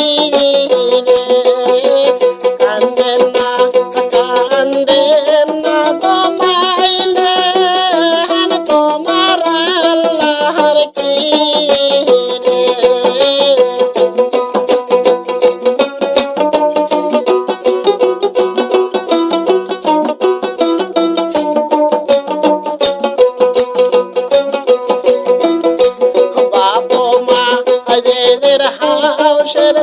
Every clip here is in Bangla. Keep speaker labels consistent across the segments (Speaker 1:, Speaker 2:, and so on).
Speaker 1: Hey, hey, hey.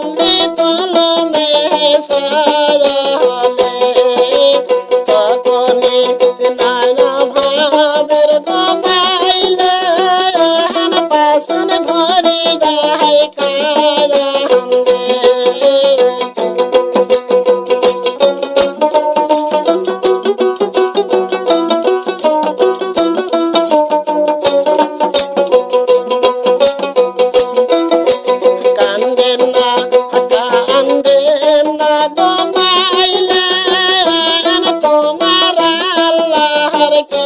Speaker 1: Baby, তোমার আল্লাহর কি